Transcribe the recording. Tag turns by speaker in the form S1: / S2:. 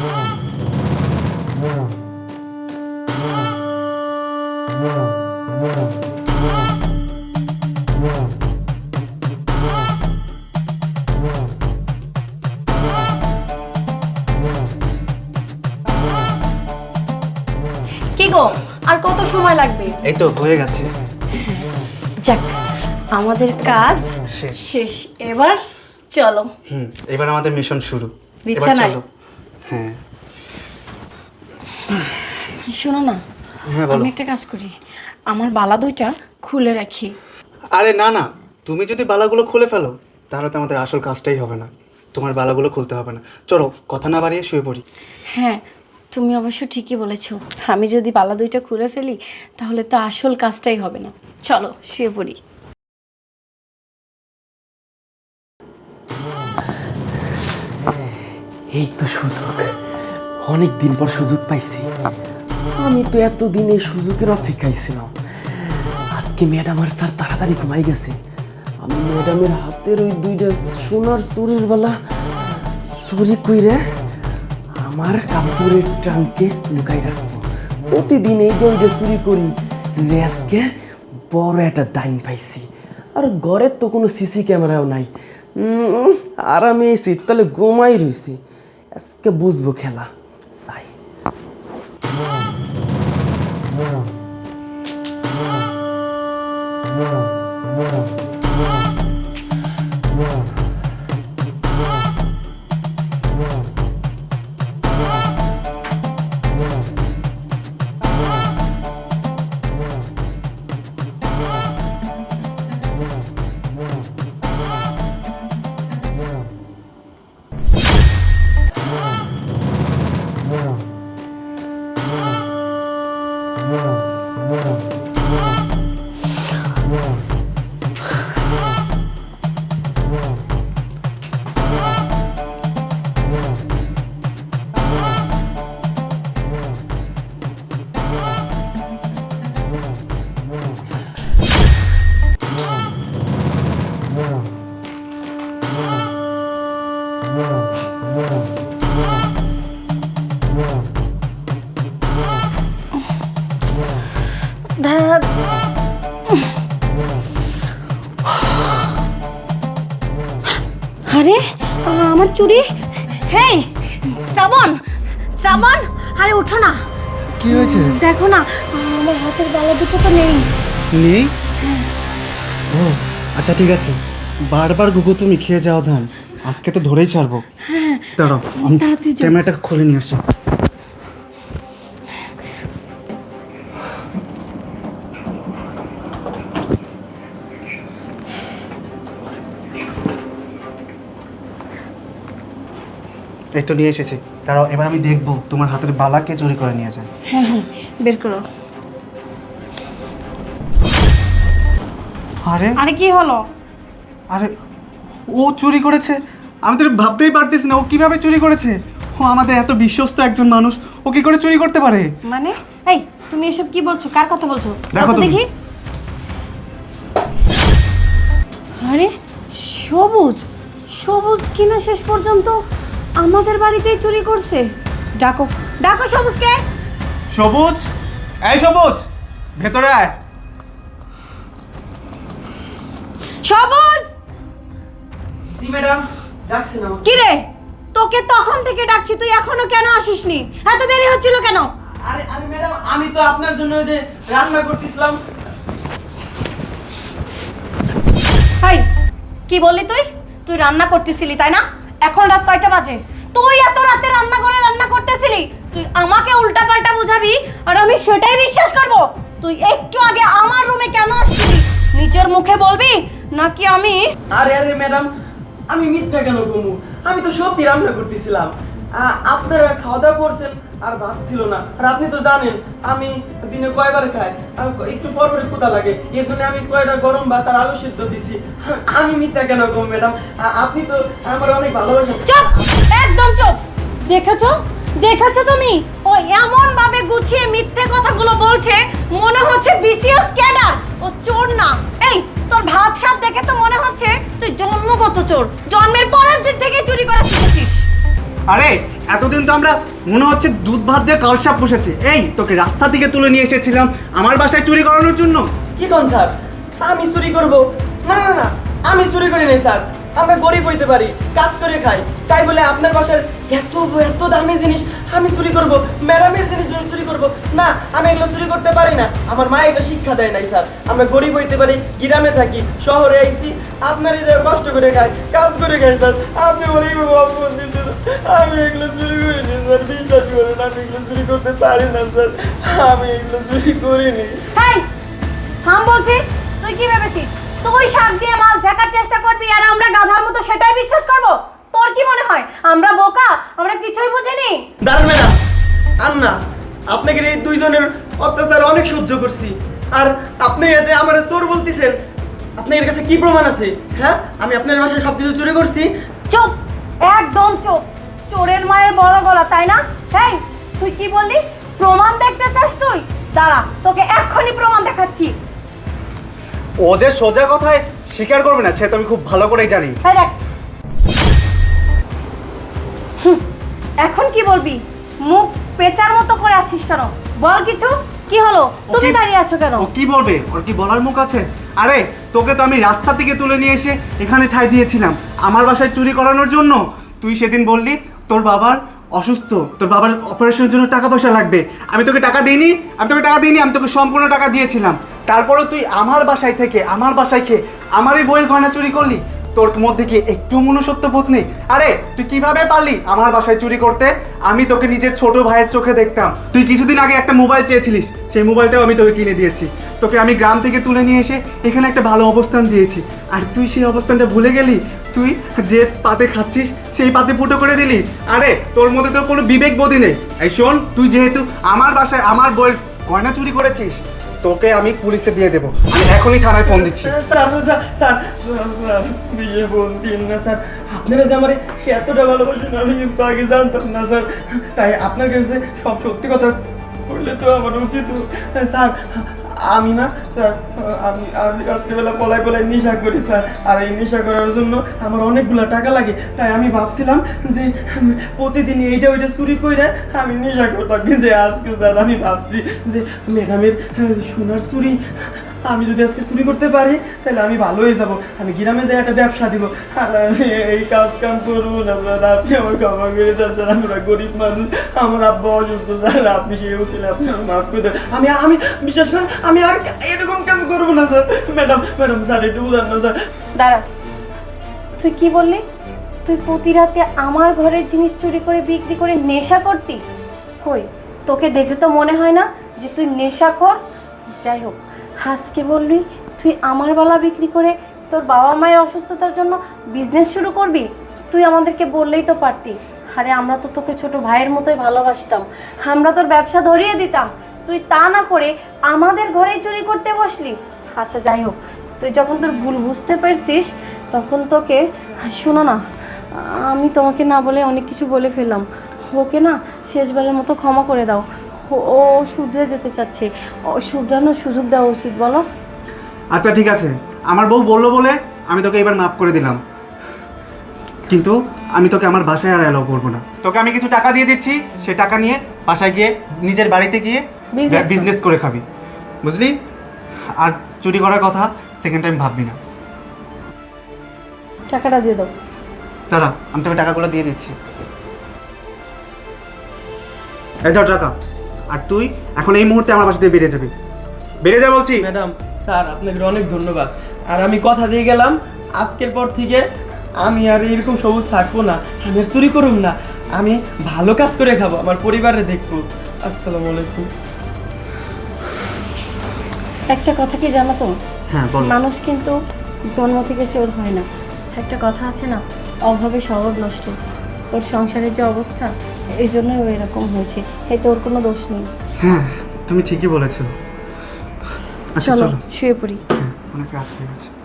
S1: কি গো? আর কত সময় লাগবে?
S2: এই তো হয়ে গেছে।
S1: যাক আমাদের কাজ
S2: শেষ।
S1: শেষ। এবার চলো।
S2: হুম এবার আমাদের মিশন শুরু। এবার
S1: বিছানায়?
S2: চলো। হ্যাঁ।
S1: শোনো না
S2: হ্যাঁ বলো।
S1: আমি একটা কাজ করি। আমার বালা দুইটা খুলে রাখি।
S2: আরে না না তুমি যদি বালাগুলো খুলে ফেলো তাহলে তো আমাদের আসল কাজটাই হবে না। তোমার বালাগুলো খুলতে হবে না। চলো কথা না বাড়িয়ে শুয়ে পড়ি।
S1: হ্যাঁ তুমি অবশ্য ঠিকই বলেছ। আমি যদি বালা দুইটা খুলে ফেলি তাহলে তো আসল কাজটাই হবে না। চলো শুয়ে পড়ি।
S3: এই তো সুযোগ। অনেক দিন পর সুযোগ পাইছি। আমি তো এতদিন এই সুযোগের অপেক্ষায় ছিলাম। আজকে ম্যাডাম আর স্যার তাড়াতাড়ি ঘুমাই গেছে। আমি ম্যাডামের হাতের ওই দুইটা সোনার চুরির বেলা চুরি কইরে আমার কাপড়ের ট্রাঙ্কে লুকাই রাখব। প্রতিদিন এই দইটা চুরি করি যে আজকে বড় একটা দাইন পাইছি। আর ঘরের তো কোনো সিসি ক্যামেরাও নাই। আর আমি এই শীতকালে ঘুমাই রইছি। আজকে বুঝব খেলা চাই
S1: ধ্যাৎ। আরে আমার চুড়ি হেই শ্রাবণ শ্রাবণ আরে ওঠো না।
S2: কি হয়েছে?
S1: দেখো না আমার হাতের বালা দুটো তো নেই।
S2: নেই? ও আচ্ছা ঠিক আছে। বারবার গুগু তুমি খেয়ে যাও ধান। আজকে তো ধরেই ছাড়বো। হ্যাঁ দাঁড়াও আমি
S1: তাড়াতাড়ি যাও।
S2: ক্যামেরাটা খুলে নিয়ে আসি। এই তো নিয়ে এসেছি। দাঁড়াও এবার আমি দেখব তোমার হাতের বালাকে চুরি করে নিয়ে যায়।
S1: হ্যাঁ হ্যাঁ বের করো।
S2: আরে।
S1: আরে কি হলো?
S2: আরে ও চুরি করেছে? আমি তো ভাবতেই পারতেছি না। ও কীভাবে চুরি করেছে? ও আমাদের এত বিশ্বস্ত একজন মানুষ ও কি করে চুরি করতে পারে?
S1: মানে? এই তুমি এসব কি বলছো? কার কথা বলছো?
S2: দেখো
S1: তো
S2: তুমি।
S1: দেখি? আরে সবুজ। সবুজ কিনা শেষ পর্যন্ত আমাদের বাড়িতেই চুরি করছে। ডাকো। ডাকো সবুজকে।
S2: সবুজ? এই সবুজ! ভেতরে আয়।
S3: ম্যাডাম ডাকছেন আমাকে।
S1: কি রে তোকে তখন থেকে ডাকছি তুই এখনও কেন আসিসনি? এত দেরি হচ্ছিল কেন?
S3: আরে আরে ম্যাডাম আমি তো আপনার জন্য যে রান্না করতেছিলাম।
S1: হাই কি বললি তুই? তুই রান্না করতেছিলি তাই না? এখন রাত কয়টা বাজে? তুই এত রাতে রান্না করে রান্না করতেছিলি তুই আমাকে উল্টাপাল্টা বুঝাবি? আর আমি সেটাই বিশ্বাস করব। তুই একটু আগে আমার রুমে কেন আসছিলি? নিজের মুখে বলবি? নাকি আমি
S3: আরে আরে ম্যাডাম আমি মিথ্যা কেন কমু? আমি তো সত্যি রান্না করতেছিলাম। আপনারা খাওয়া দাওয়া করছেন আর ভাত ছিল না। আর আপনি তো জানেন, আমি দিনে কয়বার খাই। একটু পর পরে ক্ষুধা লাগে। এর জন্য আমি কয়টা গরম ভাত আর আলু সিদ্ধ দিছি। আমি মিথ্যা কেন কম, ম্যাডাম? আপনি তো আমার অনেক ভালোবাসেন।
S1: চুপ! একদম চুপ! দেখেছ? দেখেছ তুমি? ও এমন ভাবে গুছিয়ে মিথ্যে কথাগুলো বলছে, মনে হচ্ছে বিসিএস ক্যাডার। ও চোর না। এই তোর ভাব সাপ দেখে তো মনে হচ্ছে তুই জন্মগত চোর। জন্মের পরের দিন থেকে চুরি করা শিখেছিস।
S2: আরে এতদিন তো আমরা মনে হচ্ছে দুধ ভাত দিয়ে কালসাপ বসেছে এই তোকে রাস্তা থেকে তুলে নিয়ে এসেছিলাম আমার বাসায় চুরি করানোর জন্য।
S3: কি কোন স্যার আমি চুরি করব। না না না আমি চুরি করি নাই স্যার। আমরা গরিব হইতে পারি, কাজ করে খাই। তাই বলে আপনার বাসার এত এত দামি জিনিস আমি চুরি করব, ম্যাডামের জিনিস চুরি করব, না, আমি এগুলো চুরি করতে পারি না। আমার মা এটা শিক্ষা দেয় নাই, স্যার। আমরা গরিব হইতে পারি, গ্রামে থাকি, শহরে আইছি, আপনার এই কষ্ট করে খাই, কাজ করে খাই, স্যার। আপনি এইভাবে অপমান দিচ্ছেন, আমি এগুলো চুরি করিনি, স্যার। বিশ্বাস করেন, আমি এগুলো চুরি করতে পারি না, স্যার। আমি এগুলো চুরি করিনি।
S1: হাই থাম বলছি, তুই কি ভেবেছিস? তুই শাক দিয়ে মাছ ঢাকার চেষ্টা করবি আর আমরা গাধার মতো সেটাই বিশ্বাস করব? তোর কি মনে হয়? আমরা বোকা? আমরা কিছুই বুঝিনি।
S3: দাঁড়ান ম্যাডাম। আর না আপনাকে এই দুইজনের অত্যাচার অনেক সহ্য করছি। আর আপনি এই যে আমার চোর বলতেছেন আপনার কাছে কি প্রমাণ আছে? হ্যাঁ? আমি আপনার বাসায় সব কিছু চুরি করছি।
S1: চুপ! একদম চুপ! চোরের মায়ের বড় গলা তাই না? হ্যাঁ তুই কি বললি? প্রমাণ দেখতে চাস তুই? দাঁড়া তোকে এক্ষুনি প্রমাণ দেখাচ্ছি।
S2: ও যে সোজা কথায় স্বীকার করবে না সে তো আমি খুব ভালো করেই জানি।
S1: দেখ। হুম, এখন কি বলবি? মুখ পেঁচার মতো করে আছিস কেন? বল কিছু। কি হলো?
S2: ও
S1: তুমি
S2: কি-
S1: দাঁড়িয়ে আছো কেন?
S2: ও কি বলবে? ওর কি বলার মুখ আছে? আরে তোকে তো আমি রাস্তা থেকে তুলে নিয়ে এসে এখানে ঠাই দিয়েছিলাম। আমার বাসায় চুরি করানোর জন্য। তুই সেদিন বললি তোর বাবার অসুস্থ। তোর বাবার অপারেশনের জন্য টাকা পয়সা লাগবে। আমি তোকে টাকা দিইনি আমি তোকে টাকা দিইনি আমি তোকে সম্পূর্ণ টাকা দিয়েছিলাম। তারপরে তুই আমার বাসায় থেকে, আমার বাসায় খেয়ে আমারই বইয়ের গয়না চুরি করলি? তোর মধ্যে কি একটু মনুষ্যত্ব বোধ নেই? আরে, তুই কীভাবে পারলি আমার বাসায় চুরি করতে? আমি তোকে নিজের ছোট ভাইয়ের চোখে দেখতাম। তুই কিছুদিন আগে একটা মোবাইল চেয়েছিলিস, সেই মোবাইলটাও আমি তোকে কিনে দিয়েছি। তোকে আমি গ্রাম থেকে তুলে নিয়ে এসে এখানে একটা ভালো অবস্থান দিয়েছি। আর তুই সেই অবস্থানটা ভুলে গেলি? তুই যে পাতে খাচ্ছিস, সেই পাতে ফুটো করে দিলি? আরে, তোর মধ্যে তো কোনো বিবেক বোধই নেই। এই শোন, তুই যেহেতু আমার বাসায়, আমার বইয়ের গয়না চুরি করেছিস তোকে আমি পুলিশে দিয়ে দেবো। এখনই থানায় ফোন দিচ্ছি।
S3: আপনারা যে আমার এতটা ভালোবাসেন, আমি কিন্তু আগে জানতাম না, স্যার। তাই আপনার কাছে সব সত্যি কথা বললে তো আমার উচিত। স্যার আমি না, স্যার, আমি আমি রাত্রিবেলা পলায় পলায় নেশা করি, স্যার। আর এই নেশা করার জন্য আমার অনেকগুলো টাকা লাগে। তাই আমি ভাবছিলাম যে প্রতিদিন এইটা ওইটা চুরি করে আমি নেশা করতাম। যে আজকে, স্যার, আমি ভাবছি যে, ম্যাডামের সোনার চুরি আমি যদি আজকে চুরি করতে পারি, তাহলে আমি ভালো হয়ে যাব। আমি গ্রামে যাই একটা ব্যবসা দিব। আর আমি এই কাজ কাম করব না আপনি আমার ক্ষমা করে দেন, স্যার, আমরা গরিব মানুষ। আমার আব্বা অসুস্থ, স্যার, আপনি সেই ছিল আপনি আমার মাফ করে দেন। আমি আমি, বিশ্বাস করেন, আমি আর এরকম কাজ করব না, স্যার। ম্যাডাম ম্যাডাম, স্যার, একটু বুঝান না, স্যার।
S1: দাঁড়া, তুই কি বললি? তুই প্রতি রাতে আমার ঘরের জিনিস চুরি করে, বিক্রি করে নেশা করতি? কই, তোকে দেখে তো মনে হয় না যে তুই নেশা কর যাই হোক। হাসকে বললি, তুই আমার বালা বিক্রি করে তোর বাবা মায়ের অসুস্থতার জন্য বিজনেস শুরু করবি? তুই আমাদেরকে বললেই তো পারতি। আরে, আমরা তো তোকে ছোট ভাইয়ের মতোই ভালোবাসতাম। আমরা তোর ব্যবসা ধরিয়ে দিতাম। তুই তা না করে আমাদের ঘরেই চুরি করতে বসলি। আচ্ছা যাই হোক, তুই যখন তোর ভুল বুঝতে পারছিস, তখন তোকে শোনো না, আমি তোমাকে না বলে অনেক কিছু বলে ফেললাম। ওকে না, শেষবারের মতো ক্ষমা করে দাও। ও- শুধরে যেতে চাচ্ছে। ও শুধরানোর সুযোগ দেওয়া উচিত বলো।
S2: আচ্ছা ঠিক আছে। আমার বউ বলল বলে আমি তোকে এবার মাফ করে দিলাম। কিন্তু আমি তোকে আমার বাসায় আর অ্যালাউ করব না। তোকে আমি কিছু টাকা দিয়ে দিচ্ছি সে টাকা নিয়ে বাসায় গিয়ে নিজের বাড়িতে গিয়ে
S1: Business।
S2: বিজনেস করে। খাবি। বুঝলি? আর চুরি করার কথা সেকেন্ড টাইম ভাববি না।
S1: টাকাটা দিয়ে দাও।
S2: দাঁড়া আমি তোকে টাকাগুলো দিয়ে দিচ্ছি। এই ধর টাকা। আর তুই এখন এই মুহূর্তে আমার বাসা দিয়ে বেরিয়ে যাবি। বেরিয়ে যা বলছি।
S3: ম্যাডাম স্যার আপনাকে অনেক ধন্যবাদ। আর আমি কথা দিয়ে গেলাম আজকের পর থেকে আমি আর এরকম সবুজ থাকব না আমি আর চুরি করুম না। আমি ভালো কাজ করে খাব আমার পরিবারে দেখব। আসসালামু আলাইকুম।
S1: একটা কথা কি জানো তো?
S2: হ্যাঁ বল।
S1: মানুষ কিন্তু জন্ম থেকে চোর হয় না। একটা কথা আছে না অভাবে স্বভাব নষ্ট। ওর সংসারের যে অবস্থা এই জন্যই ও এরকম হয়েছে। এতে ওর কোনো দোষ নেই।
S2: হ্যাঁ তুমি ঠিকই বলেছ। আচ্ছা
S1: চলো
S2: চলো।
S1: শুয়ে পড়ি।
S2: হ্যাঁ, অনেক রাত হয়ে গেছে।